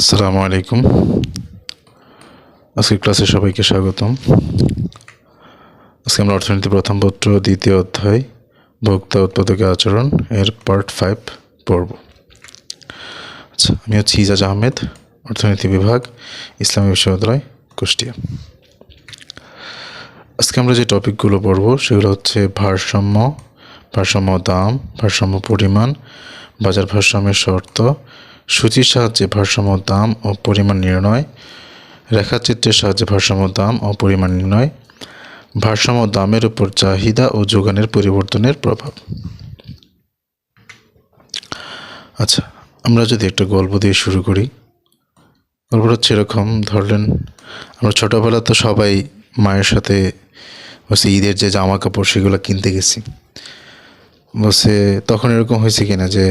আসসালামু আলাইকুম। আজকের ক্লাসে সবাইকে স্বাগতম। আজকে আমরা অর্থনীতি প্রথম পত্র, দ্বিতীয় অধ্যায়, ভোক্তা উৎপাদকের আচরণ, এর পার্ট ফাইভ পড়ব। আচ্ছা আমি হচ্ছি ইজাজ আহমেদ, অর্থনীতি বিভাগ, ইসলামী বিশ্ববিদ্যালয়, কুষ্টিয়া। আজকে আমরা যে টপিকগুলো পড়ব, সেগুলো হচ্ছে ভারসাম্য ভারসাম্য দাম, ভারসাম্য পরিমাণ, বাজার ভারসাম্যের শর্ত সূচির সাহায্যে ভারসাম্য দাম ও পরিমাণ নির্ণয়, রেখাচিত্রের সাহায্যে ভারসাম্য দাম ও পরিমাণ নির্ণয়, ভারসাম্য দামের উপর চাহিদা ও যোগানের পরিবর্তনের প্রভাব। আচ্ছা আমরা যদি একটা গল্প দিয়ে শুরু করি। গল্পটা হচ্ছে এরকম, ধরলেন আমরা ছোটোবেলা তো সবাই মায়ের সাথে বসে ঈদের যে জামা কাপড় সেগুলো কিনতে গেছি। বসে তখন এরকম হয়েছে কিনা যে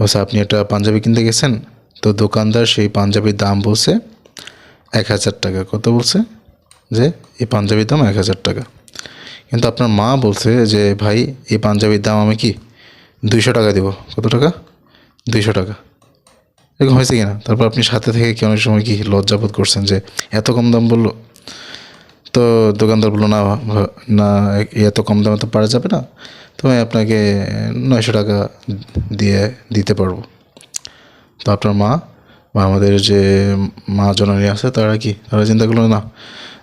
বসে আপনি একটা পাঞ্জাবি কিনতে গেছেন? তো দোকানদার সেই পাঞ্জাবির দাম বলছে এক হাজার টাকা। কত বলছে? যে এই পাঞ্জাবির দাম এক হাজার টাকা। কিন্তু আপনার মা বলছে যে, ভাই, এই পাঞ্জাবির দাম আমি কি দুইশো টাকা দেবো? কত টাকা? দুইশো টাকা। এরকম হয়েছে কিনা? তারপর আপনি সাথে থেকে কি অনেক সময় কি লজ্জাবোধ করছেন যে, এত কম দাম বলল? তো দোকানদার বলল, না না, এত কম দামে তো পারা যাবে না। তো আমি আপনাকে নয়শো টাকা দিয়ে দিতে পারব। তো আপনার মা বা আমাদের যে মা জননী আছে, তারা কি? তারা চিন্তা করল না,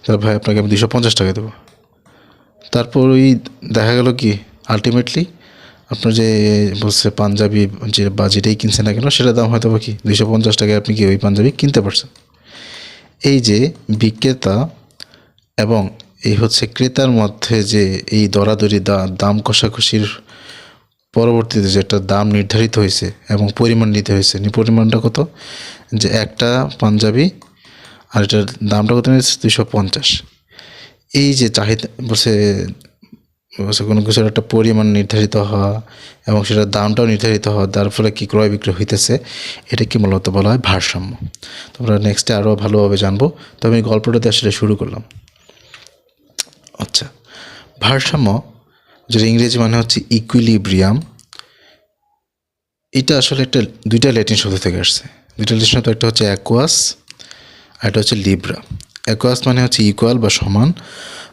তাহলে ভাই আপনাকে আমি দুশো পঞ্চাশ টাকা দেবো। তারপর ওই দেখা গেল কি আলটিমেটলি আপনার যে বলছে পাঞ্জাবি যে বা যেটাই না কেন সেটার দাম হয়তো বা কি, দুশো পঞ্চাশ টাকায় আপনি কি ওই পাঞ্জাবি কিনতে পারছেন? এই যে বিক্রেতা এবং এই হচ্ছে ক্রেতার মধ্যে যে এই দরাদরি দাম কষাকষির পরবর্তীতে যেটা দাম নির্ধারিত হয়েছে এবং পরিমাণ নিতে হয়েছে পরিমাণটা কত? যে একটা পাঞ্জাবি আর এটার দামটা কত নিয়েছে? দুশো পঞ্চাশ। এই যে চাহিদা, বলছে কোনো কিছুর একটা পরিমাণ নির্ধারিত হওয়া এবং সেটার দামটাও নির্ধারিত হওয়া তার ফলে কী ক্রয় বিক্রয় হইতেছে, এটা কি মূলত বলা হয় ভারসাম্য। তোমরা নেক্সটে আরও ভালোভাবে জানব। তো আমি গল্পটাতে আসলে শুরু করলাম। আচ্ছা ভারসাম্য, যেটা ইংরেজি মানে হচ্ছে ইকুইলিব্রিয়াম এটা আসলে একটা, দুইটা ল্যাটিন শব্দ থেকে আসছে। দুইটা ল্যাটিন শব্দ, একটা হচ্ছে অ্যাকোয়াস আর একটা হচ্ছে লিব্রা অ্যাকোয়াস মানে হচ্ছে ইকুয়াল বা সমান,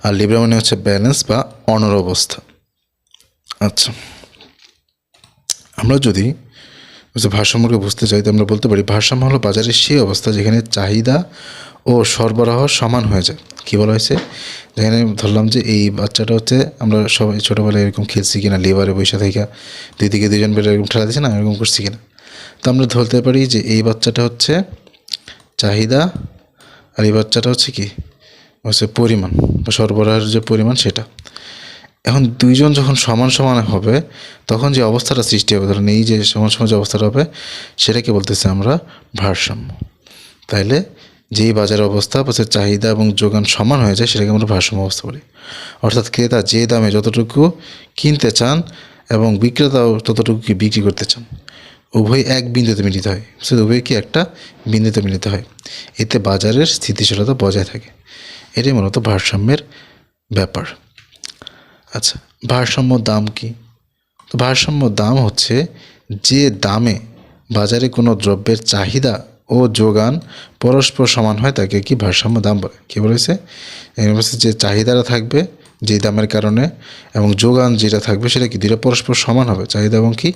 আর লিব্রা মানে হচ্ছে ব্যালেন্স বা অনর অবস্থা। আচ্ছা আমরা যদি ভারসাম্যকে বুঝতে চাই, তো আমরা বলতে পারি, ভারসাম্য হলো বাজারের সেই অবস্থা যেখানে চাহিদা ও সরবরাহ সমান হয়ে যায়। কী বলা হয়েছে? যেখানে ধরলাম যে এই বাচ্চাটা হচ্ছে আমরা সবাই ছোটোবেলায় এরকম খেলছি কিনা, লেবারে বৈশা থেকে দুই দিকে দুজন বেলা এরকম ঠেলা দিচ্ছে না, এরকম করছি কিনা। তো আমরা ধরতে পারি যে এই বাচ্চাটা হচ্ছে চাহিদা আর এই বাচ্চাটা হচ্ছে কি? হচ্ছে পরিমাণ বা সরবরাহের যে পরিমাণ সেটা। এখন দুইজন যখন সমান সমান হবে, তখন যে অবস্থাটা সৃষ্টি হবে, ধরেন এই যে সমান সমান যে অবস্থাটা হবে, সেটাকে বলতেছি আমরা ভারসাম্য। তাইলে যেই বাজার অবস্থা বলছে চাহিদা এবং যোগান সমান হয়ে যায়, সেটাকে আমরা ভারসাম্য অবস্থা বলি। অর্থাৎ ক্রেতা যে দামে যতটুকু কিনতে চান এবং বিক্রেতাও ততটুকু বিক্রি করতে চান, উভয় এক বিন্দুতে মিলিত হয়। শুধু উভয় কি একটা বিন্দুতে মিলিত হয়। এতে বাজারের স্থিতিশীলতা বজায় থাকে। এটাই মূলত ভারসাম্যের ব্যাপার। আচ্ছা ভারসাম্য দাম কি? তো ভারসাম্য দাম হচ্ছে যে দামে বাজারে কোনো দ্রব্যের চাহিদা ও যোগান পরস্পর সমান হয় তাকে কি ভারসাম্য দাম বলে? কী বলেছে? বলছে যে চাহিদাটা থাকবে যে দামের কারণে এবং যোগান যেটা থাকবে সেটা কি দুটো পরস্পর সমান হবে? চাহিদা এবং কি?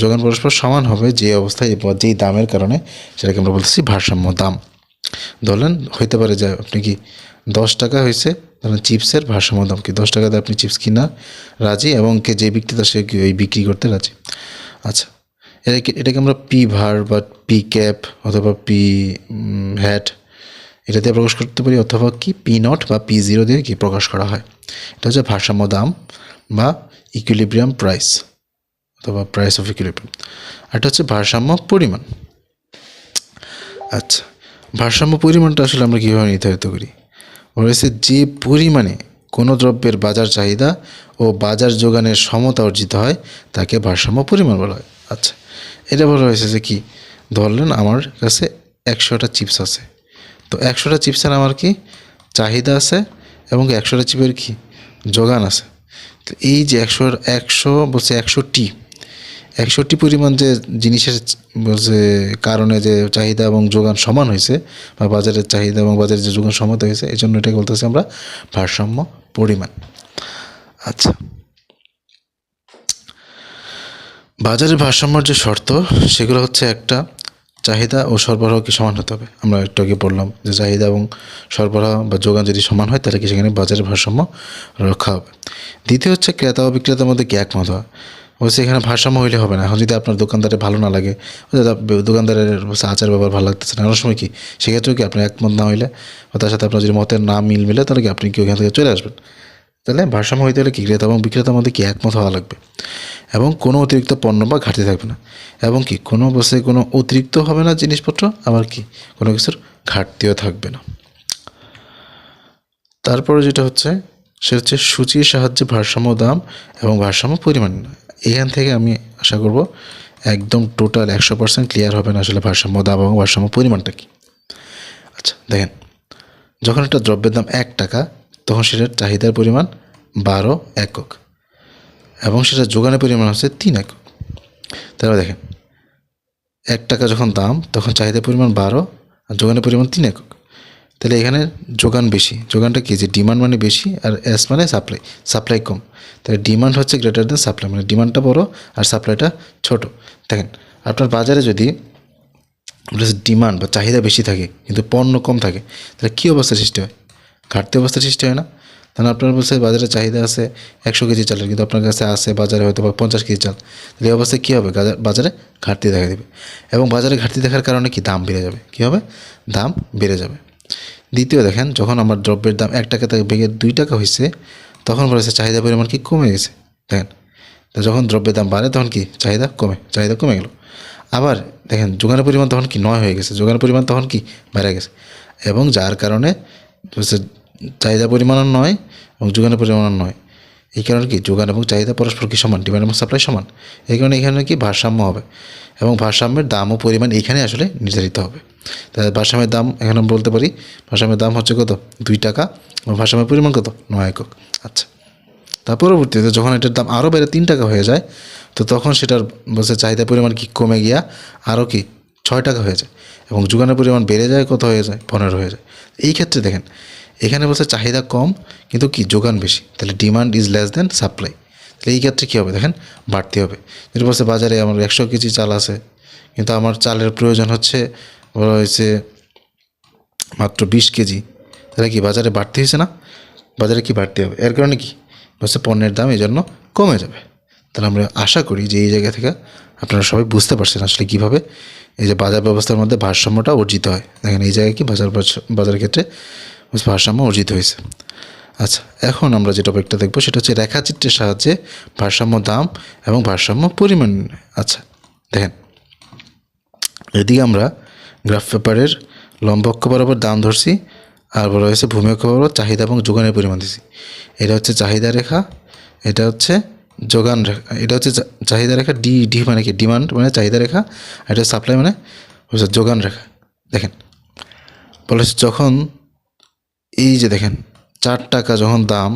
যোগান পরস্পর সমান হবে যে অবস্থায় যেই দামের কারণে সেটাকে আমরা বলতেছি ভারসাম্য দাম। ধরলেন, হইতে পারে যে আপনি কি দশ টাকা হয়েছে ধরেন চিপসের ভারসাম্য দাম কি? দশ টাকাতে আপনি চিপস কিনা রাজি এবং কে যে বিক্রেতা সে ওই বিক্রি করতে রাজি? আচ্ছা এটাকে এটাকে আমরা পি ভার বা পি ক্যাপ অথবা পি হ্যাট এটা দিয়ে প্রকাশ করতে পারি অথবা কি পি নট বা পি জিরো দিয়ে কি প্রকাশ করা হয়। এটা হচ্ছে ভারসাম্য দাম বা ইকুইলিব্রিয়াম প্রাইস অথবা প্রাইস অফ ইকুইলিব্রিয়াম আর এটা হচ্ছে ভারসাম্য পরিমাণ। আচ্ছা ভারসাম্য পরিমাণটা আসলে আমরা কীভাবে নির্ধারিত করি? বলেছে যে পরিমাণে কোনো দ্রব্যের বাজার চাহিদা ও বাজার যোগানের সমতা অর্জিত হয়, তাকে ভারসাম্য পরিমাণ বলা হয়। আচ্ছা এটা বলা হয়েছে যে কি? ধরলেন আমার কাছে একশোটা চিপস আছে। তো একশোটা চিপসের আমার কি চাহিদা আছে এবং একশোটা চিপের কি যোগান আছে। তো এই যে একশো একশো বলছে একশোটি একষট্টি পরিমাণ যে জিনিসের বলছে কারণে যে চাহিদা এবং যোগান সমান হয়েছে বা বাজারের চাহিদা এবং বাজারের যে যোগান সমান হয়েছে এই জন্য এটাকে বলতেছি আমরা ভারসাম্য পরিমাণ। আচ্ছা। বাজারের ভারসাম্যর যে শর্ত, সেগুলো হচ্ছে একটা চাহিদা ও সরবরাহ কি সমান হতে হবে। আমরা একটু আগে বললাম যে চাহিদা এবং সরবরাহ বা যোগান যদি সমান হয়, তাহলে কি সেখানে বাজারের ভারসাম্য রক্ষা হবে। দ্বিতীয় হচ্ছে ক্রেতা ও বিক্রেতার মধ্যে কি একমত হয়? অবশ্যই এখানে ভারসাম্য হইলে হবে না। এখন যদি আপনার দোকানদারের ভালো না লাগে দোকানদারের আচার ব্যবহার ভালো লাগতেছে না, অনেক সময় কি সেক্ষেত্রেও কি আপনার একমত না হইলে তার সাথে আপনার যদি মতের না মিল মিলে, তাহলে কি আপনি কি ওখান থেকে চলে আসবেন? তাহলে ভারসাম্য হইতে হলে কি? ক্রেতা এবং বিক্রেতার মধ্যে কি একমত হওয়া লাগবে? এবং কোনো অতিরিক্ত পণ্য বা ঘাটতি থাকবে না। এবং কি, কোনো বসে কোনো অতিরিক্ত হবে না জিনিসপত্র? আবার কি, কোনো কিছুর ঘাটতিও থাকবে না। তারপরে যেটা হচ্ছে সে হচ্ছে সূচির সাহায্যে ভারসাম্য দাম এবং ভারসাম্য পরিমাণ এখান থেকে আমি আশা করব একদম টোটাল একশো পার্সেন্ট ক্লিয়ার হবে না আসলে ভারসাম্য দাম এবং ভারসাম্য পরিমাণটা কি। আচ্ছা দেখেন, যখন একটা দ্রব্যের দাম এক টাকা তখন সেটার চাহিদার পরিমাণ বারো একক এবং সেটা যোগানের পরিমাণ হচ্ছে তিন একক। তারপরে দেখেন, এক টাকা যখন দাম, তখন চাহিদার পরিমাণ বারো আর যোগানের পরিমাণ তিন একক। তাহলে এখানে যোগান বেশি। যোগানটা কি? যে ডিমান্ড মানে বেশি আর এস মানে সাপ্লাই সাপ্লাই কম। তাহলে ডিমান্ড হচ্ছে গ্রেটার দেন সাপ্লাই মানে ডিমান্ডটা বড় আর সাপ্লাইটা ছোট। দেখেন, আপনার বাজারে যদি ডিমান্ড বা চাহিদা বেশি থাকে, কিন্তু পণ্য কম থাকে, তাহলে কী অবস্থা সৃষ্টি হয়? ঘাটতি অবস্থা সৃষ্টি হয় না। তাহলে আপনার বলছে বাজারে চাহিদা আছে একশো কেজি চালের, কিন্তু আপনার কাছে আছে বাজারে হয়তো বা পঞ্চাশ কেজি চাল। তাহলে এই অবস্থায় কী হবে? বাজারে ঘাটতি দেখা দেবে। এবং বাজারে ঘাটতি দেখার কারণে কি? দাম বেড়ে যাবে। কী হবে? দাম বেড়ে যাবে। দ্বিতীয় দেখেন, যখন আমার দ্রব্যের দাম এক টাকা থেকে বেগে দুই টাকা হয়েছে, তখন বলেছে চাহিদা পরিমাণ কি কমে গেছে? দেখেন, তো যখন দ্রব্যের দাম বাড়ে, তখন কি চাহিদা কমে? চাহিদা কমে গেল। আবার দেখেন, যোগানের পরিমাণ তখন কি নয় হয়ে গেছে। যোগানের পরিমাণ তখন কি বেড়ে গেছে। এবং যার কারণে হচ্ছে চাহিদা পরিমাণও নয় এবং যোগানের পরিমাণও নয়। এই কারণে কি? যোগান এবং চাহিদা পরস্পর কি সমান? ডিমান্ড এবং সাপ্লাই সমান? এই কারণে এখানে কি ভারসাম্য হবে এবং ভারসাম্যের দাম ও পরিমাণ এখানে আসলে নির্ধারিত হবে। তাহলে ভারসাম্যের দাম এখানে আমরা বলতে পারি, ভারসাম্যের দাম হচ্ছে কত? দুই টাকা এবং ভারসাম্যের পরিমাণ কত? নয় একক। আচ্ছা। তার পরবর্তীতে যখন এটার দাম আরও বেড়ে তিন টাকা হয়ে যায়, তো তখন সেটার বলছে চাহিদা পরিমাণ কি কমে গিয়া আরও কি ছয় টাকা হয়ে যায় এবং যোগানের পরিমাণ বেড়ে যায়, কত হয়ে যায়? পনেরো হয়ে যায়। এই ক্ষেত্রে দেখেন, এখানে বলছে চাহিদা কম, কিন্তু কি? যোগান বেশি। তাহলে demand is less than supply তাহলে এই ক্ষেত্রে কী হবে? দেখেন, বাড়তি হবে। যেটা বলছে, বাজারে আমার একশো কেজি চাল আছে, কিন্তু আমার চালের প্রয়োজন হচ্ছে হয়েছে মাত্র বিশ কেজি। তাহলে কি বাজারে বাড়তি হয়েছে না? বাজারে কি বাড়তি হবে? এর কারণে কি? বলছে পণ্যের দাম এই জন্য কমে যাবে। তাহলে আমরা আশা করি যে এই জায়গা থেকে আপনারা সবাই বুঝতে পারছেন আসলে কীভাবে এই যে বাজার ব্যবস্থার মধ্যে ভারসাম্যটা অর্জিত হয়। দেখেন এই জায়গায় কি বাজার বাজারের ক্ষেত্রে ভারসাম্য অর্জিত হয়েছে। আচ্ছা এখন আমরা যে টপিকটা দেখব সেটা হচ্ছে রেখাচিত্রের সাহায্যে ভারসাম্য দাম এবং ভারসাম্য পরিমাণ। আচ্ছা দেখেন, এদিকে আমরা গ্রাফ পেপারের লম্ব অক্ষ বরাবর দাম ধরছি আর বলা হয়েছে ভূমিকক্ষ বরাবর চাহিদা এবং যোগানের পরিমাণ দিছি। এটা হচ্ছে চাহিদা রেখা, এটা হচ্ছে যোগান রেখা, এটা হচ্ছে চাহিদা রেখা, ডি ডি মানে কি? ডিমান্ড মানে চাহিদা রেখা, আর এটা সাপ্লাই মানে যোগান রেখা। দেখেন, বলা যখন এই যে দেখেন, চার টাকা যখন দাম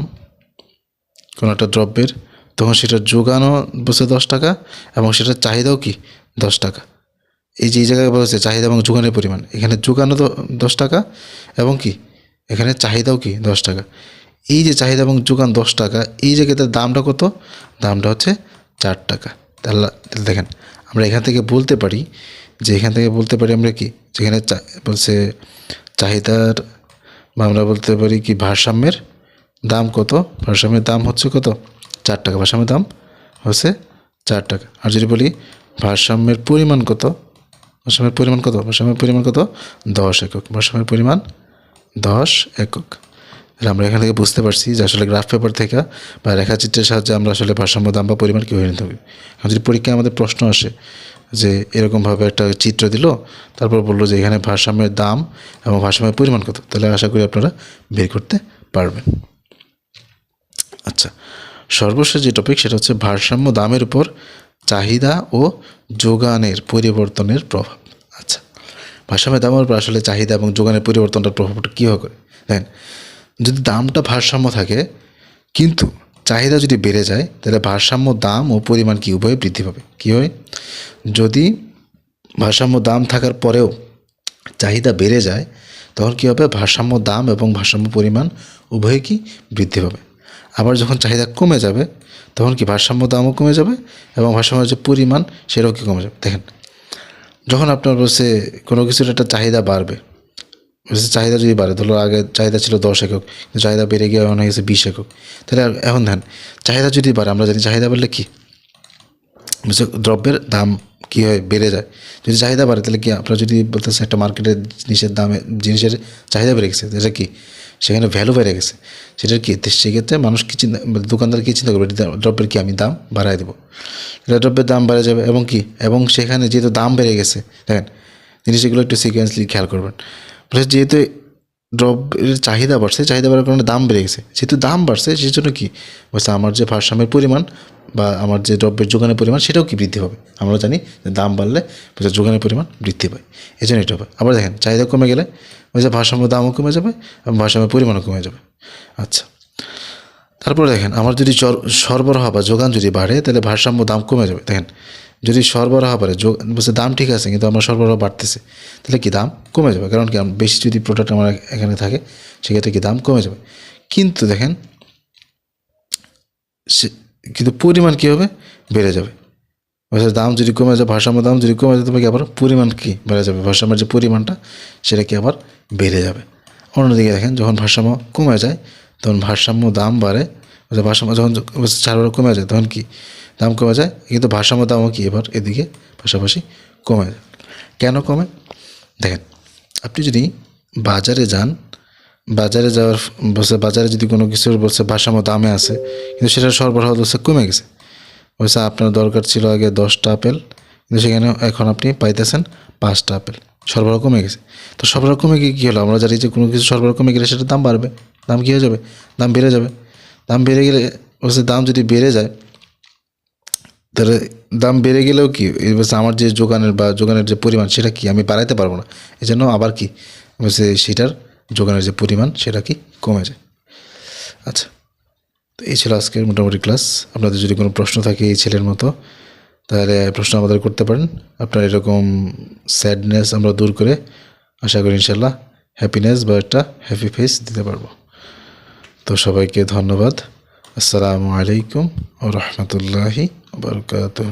কোনো একটা দ্রব্যের, তখন সেটা যোগানও বসে দশ টাকা এবং সেটার চাহিদাও কি? দশ টাকা। এই যে এই জায়গায় বলেছে চাহিদা এবং যোগানের পরিমাণ, এখানে যোগানও তো দশ টাকা এবং কি? এখানে চাহিদাও কি? দশ টাকা। এই যে চাহিদা এবং যোগান দশ টাকা, এই জায়গাতে দামটা কত? দামটা হচ্ছে চার টাকা। তাহলে দেখেন, আমরা এখান থেকে বলতে পারি যে, এখান থেকে বলতে পারি আমরা কি? যেখানে বলছে চাহিদার, বা আমরা বলতে পারি কি ভারসাম্যের দাম কত? ভারসাম্যের দাম হচ্ছে কত? চার টাকা। ভারসাম্যের দাম হচ্ছে চার টাকা। আর যদি বলি ভারসাম্যের পরিমাণ কত? ভারসাম্যের পরিমাণ কত? ভারসাম্যের পরিমাণ কত? দশ একক। ভারসাম্যের পরিমাণ দশ একক। আমরা এখান থেকে বুঝতে পারছি যে আসলে গ্রাফ পেপার থেকে বা রেখাচিত্রের সাহায্যে আমরা আসলে ভারসাম্য দাম বা পরিমাণ কীভাবে নিতে হবে। এখন যদি পরীক্ষায় আমাদের প্রশ্ন আসে যে এরকমভাবে একটা চিত্র দিল, তারপর বলল যে এখানে ভারসাম্যের দাম এবং ভারসাম্যের পরিমাণ কত, তাহলে আশা করি আপনারা বের করতে পারবেন। আচ্ছা সর্বশেষ যে টপিক সেটা হচ্ছে ভারসাম্য দামের উপর চাহিদা ও যোগানের পরিবর্তনের প্রভাব। আচ্ছা ভারসাম্য দামের উপর আসলে চাহিদা এবং যোগানের পরিবর্তনটার প্রভাবটা কীভাবে করে? দেখেন যদি দামটা ভারসাম্য থাকে, কিন্তু চাহিদা যদি বেড়ে যায়, তাহলে ভারসাম্য দাম ও পরিমাণ কি উভয় বৃদ্ধি পাবে। কী হয়? যদি ভারসাম্য দাম থাকার পরেও চাহিদা বেড়ে যায়, তখন কী হবে? ভারসাম্য দাম এবং ভারসাম্য পরিমাণ উভয়ই কি বৃদ্ধি পাবে। আবার যখন চাহিদা কমে যাবে, তখন কি ভারসাম্য দামও কমে যাবে এবং ভারসাম্য যে পরিমাণ, সেটাও কি কমে যাবে। দেখেন, যখন আপনার বলছে কোনো কিছুর একটা চাহিদা বাড়বে চাহিদা যদি বাড়ে, ধরো আগে চাহিদা ছিল দশ একক, কিন্তু চাহিদা বেড়ে গিয়ে এখন হয়ে গেছে বিশ একক। তাহলে এখন ধ্যান চাহিদা যদি বাড়ে, আমরা জানি চাহিদা বাড়লে কি? দ্রব্যের দাম কী হয়? বেড়ে যায়। যদি চাহিদা বাড়ে, তাহলে কি আপনারা যদি বলতেছে একটা মার্কেটের জিনিসের দামে, জিনিসের চাহিদা বেড়ে গেছে এটা কি? সেখানে ভ্যালু বেড়ে গেছে। সেটার কি? সেক্ষেত্রে মানুষ কি চিন্তা দোকানদার কী চিন্তা করবে? দ্রব্যের কি আমি দাম বাড়াই দেবো? দ্রব্যের দাম বেড়ে যাবে এবং কি? এবং সেখানে যেহেতু দাম বেড়ে গেছে, দেখেন, জিনিসগুলো একটু সিকোয়েন্সলি খেয়াল করবেন। বলছে যেহেতু দ্রব্যের চাহিদা বাড়ছে, চাহিদা বাড়ার কারণে দাম বেড়ে গেছে। যেহেতু দাম বাড়ছে সেই জন্য কি? বলছে আমার যে ভারসাম্যের পরিমাণ বা আমার যে দ্রব্যের যোগানের পরিমাণ, সেটাও কি বৃদ্ধি পাবে? আমরা জানি যে দাম বাড়লে বলছে যোগানের পরিমাণ বৃদ্ধি পায়। এই জন্য এটা হবে। আবার দেখেন, চাহিদা কমে গেলে বলছে ভারসাম্য দামও কমে যাবে এবং ভারসাম্যের পরিমাণও কমে যাবে। আচ্ছা। তারপর দেখেন, আমার যদি সরবরাহ বা যোগান যদি বাড়ে, তাহলে ভারসাম্য দাম কমে যাবে। দেখেন যদি সরবরাহ যোগ বলছে দাম ঠিক আছে, কিন্তু আমার সরবরাহ বাড়তেছে, তাহলে কি দাম কমে যাবে? কারণ কি বেশি যদি প্রোডাক্ট আমার এখানে থাকে, সেক্ষেত্রে কি দাম কমে যাবে? কিন্তু দেখেন, সে কিন্তু পরিমাণ কী হবে বেড়ে যাবে? বলছে দাম যদি কমে যায়, ভারসাম্য দাম যদি কমে যায়, তবে কি আবার পরিমাণ কী বেড়ে যাবে? ভারসাম্যের যে পরিমাণটা, সেটা কি আবার বেড়ে যাবে? অন্যদিকে দেখেন, যখন ভারসাম্য কমে যায়, তখন ভারসাম্য দাম বাড়ে বলছে ভারসাম্য যখন সরবরাহ কমে যায়, তখন কি দাম কমে যায়? কিন্তু ভারসাম্য দামও কি এবার এদিকে পাশাপাশি কমে যায়। কেন কমে? দেখেন, আপনি যদি বাজারে যান, বাজারে যাওয়ার বলছে বাজারে যদি কোনো কিছুর বলছে ভারসাম্য দামে আছে কিন্তু সেটার সরবরাহ বলছে কমে গেছে। বলছে আপনার দরকার ছিল আগে দশটা আপেল, কিন্তু সেখানে এখন আপনি পাইতেছেন পাঁচটা আপেল। সরবরাহ কমে গেছে। তো সরবরাহ কমে গিয়ে কী হলো? আমরা জানি যে কোনো কিছু সরবরাহ কমে গেলে সেটার দাম বাড়বে। দাম কী হয়ে যাবে? দাম বেড়ে যাবে। দাম বেড়ে গেলে বলছে, দাম যদি বেড়ে যায়, তাহলে দাম বেড়ে গেলেও কি? বলছে, আমার যে যোগানের বা যোগানের যে পরিমাণ, সেটা কি? আমি বাড়াইতে পারব না। এই জন্য আবার কি? বলছে, সেটার যোগানের যে পরিমাণ, সেটা কি কমে যায়? আচ্ছা তো এই ছিল আজকের মোটামুটি ক্লাস। আপনাদের যদি কোনো প্রশ্ন থাকে এই ছেলের মতো, তাহলে প্রশ্ন আমাদের করতে পারেন। আপনার এরকম স্যাডনেস আমরা দূর করে, আশা করি ইনশাল্লাহ হ্যাপিনেস বা একটা হ্যাপি ফেস দিতে পারব। তো সবাইকে ধন্যবাদ। আসসালামু আলাইকুম ও রহমতুল্লাহি বারকাতুহ।